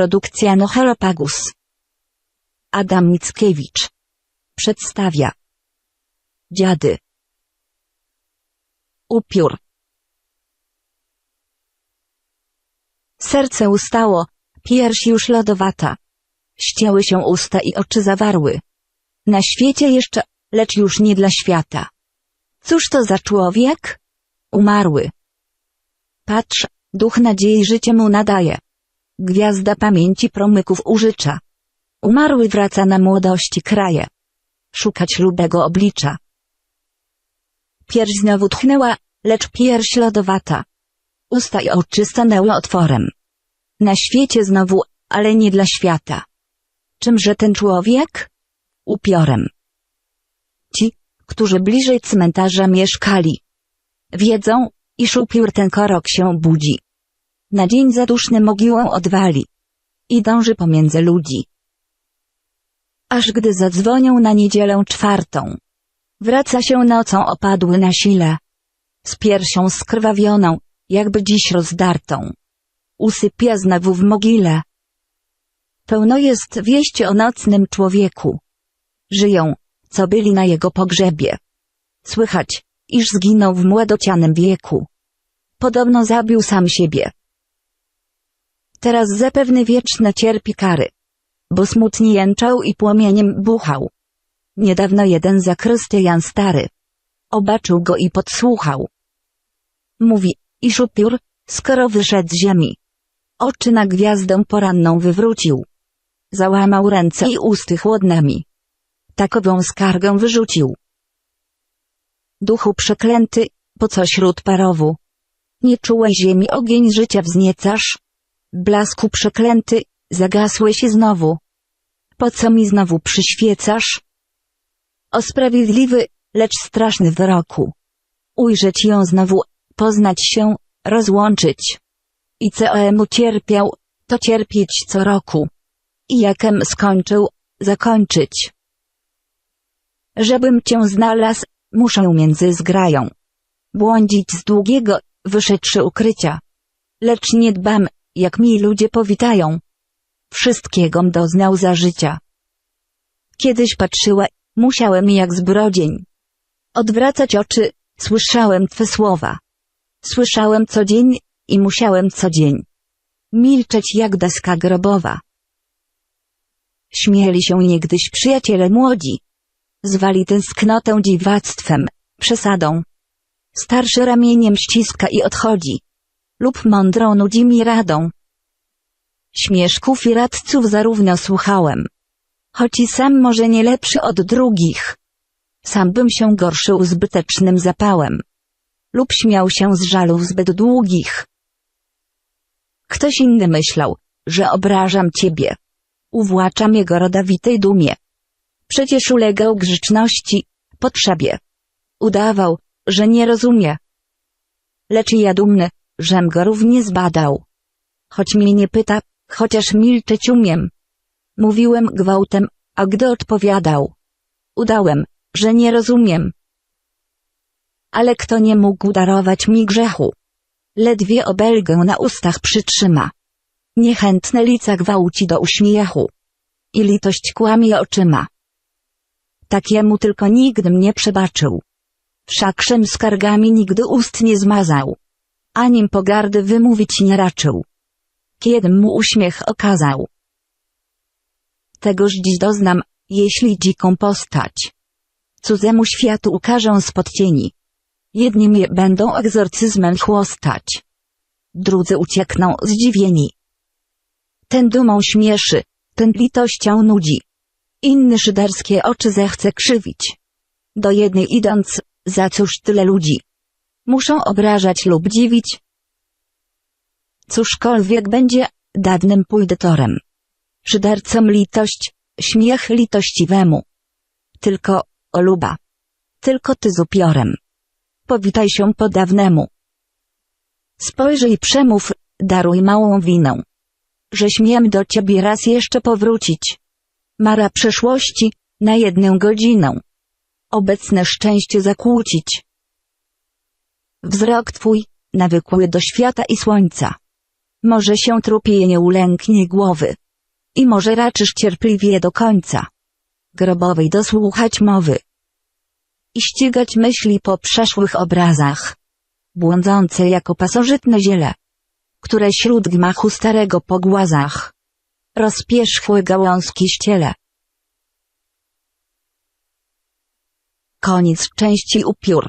Produkcja Noheropagus. Adam Mickiewicz. Przedstawia. Dziady. Upiór. Serce ustało, pierś już lodowata. Ścięły się usta i oczy zawarły. Na świecie jeszcze, lecz już nie dla świata. Cóż to za człowiek? Umarły. Patrz, duch nadziei życie mu nadaje. Gwiazda pamięci promyków użycza. Umarły wraca na młodości kraje. Szukać lubego oblicza. Pierś znowu tchnęła, lecz pierś lodowata. Usta i oczy stanęły otworem. Na świecie znowu, ale nie dla świata. Czymże ten człowiek? Upiorem. Ci, którzy bliżej cmentarza mieszkali, wiedzą, iż upiór ten korok się budzi. Na dzień zaduszny mogiłę odwali i dąży pomiędzy ludzi. Aż gdy zadzwonią na niedzielę czwartą, wraca się nocą opadły na sile, z piersią skrwawioną, jakby dziś rozdartą. Usypia znowu w mogile. Pełno jest wieści o nocnym człowieku. Żyją, co byli na jego pogrzebie. Słychać, iż zginął w młodocianym wieku. Podobno zabił sam siebie. Teraz zapewne wieczne cierpi kary, bo smutnie jęczał i płomieniem buchał. Niedawno jeden zakrystyjan stary. Obaczył go i podsłuchał. Mówi, iż upiór, skoro wyszedł z ziemi. Oczy na gwiazdę poranną wywrócił. Załamał ręce i usty chłodnymi. Takową skargę wyrzucił. Duchu przeklęty, po co śród parowu? Nie czułeś ziemi ogień życia wzniecasz? Blasku przeklęty, zagasłeś znowu. Po co mi znowu przyświecasz? O sprawiedliwy, lecz straszny wyroku. Ujrzeć ją znowu, poznać się, rozłączyć. I co emu cierpiał, to cierpieć co roku. I jakem skończył, zakończyć. Żebym cię znalazł, muszę między zgrają. Błądzić z długiego, wyszedłszy ukrycia. Lecz nie dbam, jak mi ludzie powitają. Wszystkiegom doznał za życia. Kiedyś patrzyła, musiałem jak zbrodzień. Odwracać oczy, słyszałem Twe słowa. Słyszałem co dzień i musiałem co dzień. Milczeć jak deska grobowa. Śmieli się niegdyś przyjaciele młodzi. Zwali tęsknotę dziwactwem, przesadą. Starszy ramieniem ściska i odchodzi. Lub mądrą nudzi mi radą. Śmieszków i radców zarówno słuchałem. Choć i sam może nie lepszy od drugich. Sam bym się gorszył zbytecznym zapałem. Lub śmiał się z żalów zbyt długich. Ktoś inny myślał, że obrażam ciebie. Uwłaczam jego rodowitej dumie. Przecież ulegał grzeczności, potrzebie. Udawał, że nie rozumie. Lecz ja dumny, żem go równie zbadał. Choć mnie nie pyta, chociaż milczeć umiem. Mówiłem gwałtem, a gdy odpowiadał. Udałem, że nie rozumiem. Ale kto nie mógł darować mi grzechu? Ledwie obelgę na ustach przytrzyma. Niechętne lica gwałci do uśmiechu. I litość kłamie oczyma. Takiemu tylko nikt mnie przebaczył. Wszakżem skargami nigdy ust nie zmazał. Anim pogardy wymówić nie raczył. Kiedym mu uśmiech okazał. Tegoż dziś doznam, jeśli dziką postać. Cudzemu światu ukażę spod cieni. Jedni mnie będą egzorcyzmem chłostać. Drudzy uciekną zdziwieni. Ten dumą śmieszy, ten litością nudzi. Inny szyderskie oczy zechce krzywić. Do jednej idąc, za cóż tyle ludzi? Muszą obrażać lub dziwić. Cóżkolwiek będzie, dawnym pójdę torem. Szydercom litość, śmiech litościwemu. Tylko, oluba. Tylko ty z upiorem. Powitaj się po dawnemu. Spojrzyj przemów, daruj małą winę. Że śmiem do ciebie raz jeszcze powrócić. Mara przeszłości, na jedną godzinę. Obecne szczęście zakłócić. Wzrok twój, nawykły do świata i słońca. Może się trupie nie ulęknie głowy. I może raczysz cierpliwie do końca. Grobowej dosłuchać mowy. I ścigać myśli po przeszłych obrazach. Błądzące jako pasożytne ziele. Które śród gmachu starego po głazach. Rozpierzchły gałązki ściele. Koniec części upiór.